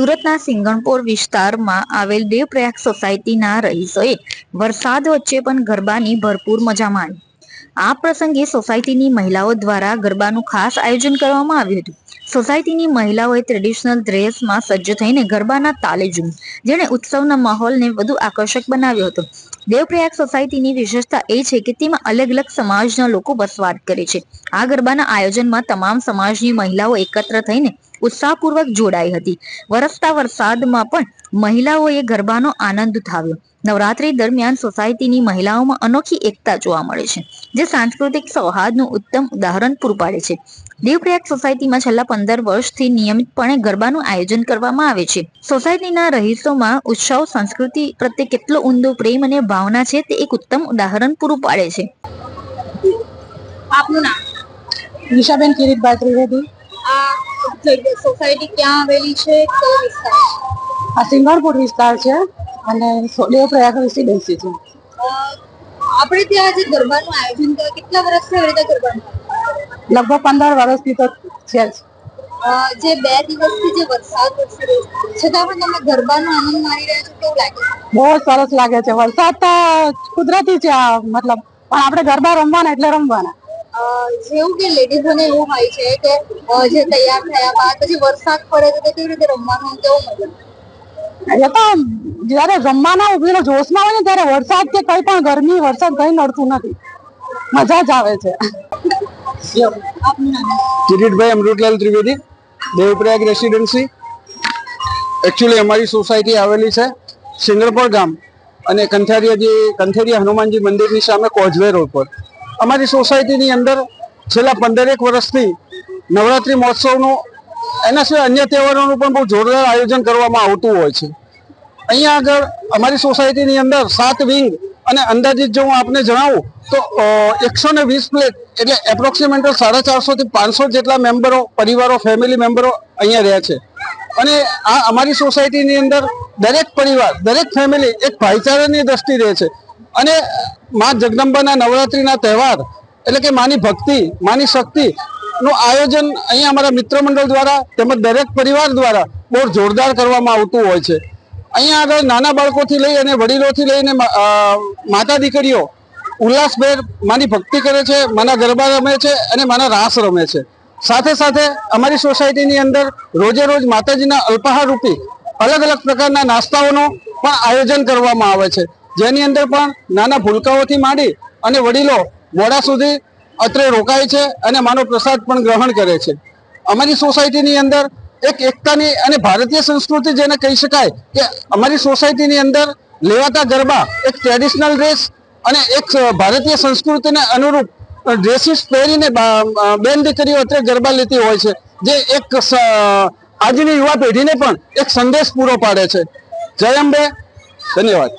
સુરતના સિંગણપોર વિસ્તારમાં આવેલ દેવપ્રયાગ સોસાયટીના રહીશોએ વરસાદ વચ્ચે પણ ગરબાની ભરપૂર મજા માણી. આ પ્રસંગે સોસાયટીની મહિલાઓ દ્વારા ગરબાનું ખાસ આયોજન કરવામાં આવ્યું હતું. સોસાયટીની મહિલાઓએ ટ્રેડિશનલ ડ્રેસમાં સજ્જ થઈને ગરબાના તાલે જોયું જેણે ઉત્સવના માહોલને વધુ આકર્ષક બનાવ્યો હતો. દેવપ્રયાગ સોસાયટીની વિશેષતા એ છે કે તેમાં અલગ અલગ સમાજના લોકો વસવાટ કરે છે. આ ગરબાના આયોજનમાં તમામ સમાજની મહિલાઓ એકત્ર થઈને ઉત્સાહપૂર્વક જોડાઈ હતી. વરસતા વરસાદમાં પણ મહિલાઓએ ગરબાનો આનંદ ઉઠાવ્યો. નવરાત્રી દરમિયાન સોસાયટીની મહિલાઓમાં અનોખી એકતા જોવા મળે છે, જે સાંસ્કૃતિક સૌહાર્દનું ઉત્તમ ઉદાહરણ પૂરું પાડે છે. દેવપ્રયાગ સોસાયટીમાં છેલ્લા પંદર વર્ષથી નિયમિતપણે ગરબાનું આયોજન કરવામાં આવે છે. સોસાયટીના રહીશોમાં ઉત્સવ સંસ્કૃતિ પ્રત્યે કેટલો ઊંડો પ્રેમ અને ભાવના છે તે એક ઉત્તમ ઉદાહરણ પૂરું પાડે છે. આપનું નામ? નિશાબેન કિરીટભાઈ ત્રિવેદી. સોસાયટી ક્યાં આવેલી છે? કયો વિસ્તાર આ સિંગણપુર વિસ્તાર છે અને દેવપ્રયાગ રેસિડેન્સી છે. આપણે ત્યાં જે ગરબાનું આયોજન કરે કેટલા વર્ષથી આવી રીતે ગરબાનું? લગભગ પંદર વર્ષથી તો છે જ. જે બે દિવસથી જે વરસાદ વરસી રહ્યો છે. છતાં પણ તમે ગરબાનો આનંદ માણી રહ્યા છો કેવું લાગે બહુ સરસ લાગે છે. વરસાદ તો કુદરતી છે મતલબ. પણ આપણે ગરબા રમવાના એટલે રમવાના. જેવું કે લેડીઝોને એવું હોય છે કે જે તૈયાર થયા બાદ પછી વરસાદ પડે તો કેવી રીતે રમવાનું કેવું મજા જયારે રમવાના પેલો જોશમાં હોય ને ત્યારે વરસાદ કે કઈ પણ ગરમી વરસાદ કઈ નડતું નથી. મજા જ આવે છે. કિરીટભાઈ અમૃતલાલ ત્રિવેદી દેવપ્રયાગ રેસિડેન્સી. એકચ્યુઅલી અમારી સોસાયટી આવેલી છે સિંગરપોર ગામ અને કંથેરિયા જે કંથેરિયા હનુમાનજી મંદિરની સામે કોઝવે રોડ પર. અમારી સોસાયટીની અંદર છેલ્લા પંદરેક વર્ષથી નવરાત્રિ મહોત્સવનું, એના સિવાય અન્ય તહેવારોનું પણ બહુ જોરદાર આયોજન કરવામાં આવતું હોય છે. અહીંયા આગળ અમારી સોસાયટીની અંદર સાત વિંગ અને અંદાજિત જો હું આપને જણાવું, તો એકસો ને વીસ પ્લેટ એટલે એપ્રોક્સિમેટલ સાડા ચારસોથી પાંચસો જેટલા મેમ્બરો, પરિવારો ફેમિલી મેમ્બરો અહીંયા રહે છે. અને આ અમારી સોસાયટીની અંદર દરેક પરિવાર, દરેક ફેમિલી એક ભાઈચારાની દ્રષ્ટિ રહે છે. અને મા જગદંબાના નવરાત્રિના તહેવાર, એટલે કે માની ભક્તિ, માની શક્તિ નું આયોજન અહીંયા અમારા મિત્ર મંડળ દ્વારા તેમજ દરેક પરિવાર દ્વારા બહુ જોરદાર કરવામાં આવતું હોય છે. અહીંયા આગળ નાના બાળકોથી લઈ અને વડીલોથી લઈને માતા દીકરીઓ ઉલ્લાસભેર માની ભક્તિ કરે છે, માના ગરબા રમે છે અને માના રાસ રમે છે. સાથે સાથે અમારી સોસાયટીની અંદર રોજે રોજ માતાજીના અલ્પાહાર રૂપી અલગ અલગ પ્રકારના નાસ્તાઓનું પણ આયોજન કરવામાં આવે છે. જેની અંદર પણ નાના ભૂલકાઓથી માંડી અને વડીલો મોડા સુધી અત્રે રોકાય છે અને માનો પ્રસાદ પણ ગ્રહણ કરે છે. અમારી સોસાયટીની અંદર એક એકતાની અને ભારતીય સંસ્કૃતિ જેને કહી શકાય કે અમારી સોસાયટીની અંદર લેવાતા ગરબા એક ટ્રેડિશનલ ડ્રેસ અને એક ભારતીય સંસ્કૃતિને અનુરૂપ ડ્રેસીસ પહેરીને બેન દીકરીઓ અત્યારે ગરબા લેતી હોય છે. જે એક આજની યુવા પેઢીને પણ એક સંદેશ પૂરો પાડે છે. જય અંબે. ધન્યવાદ.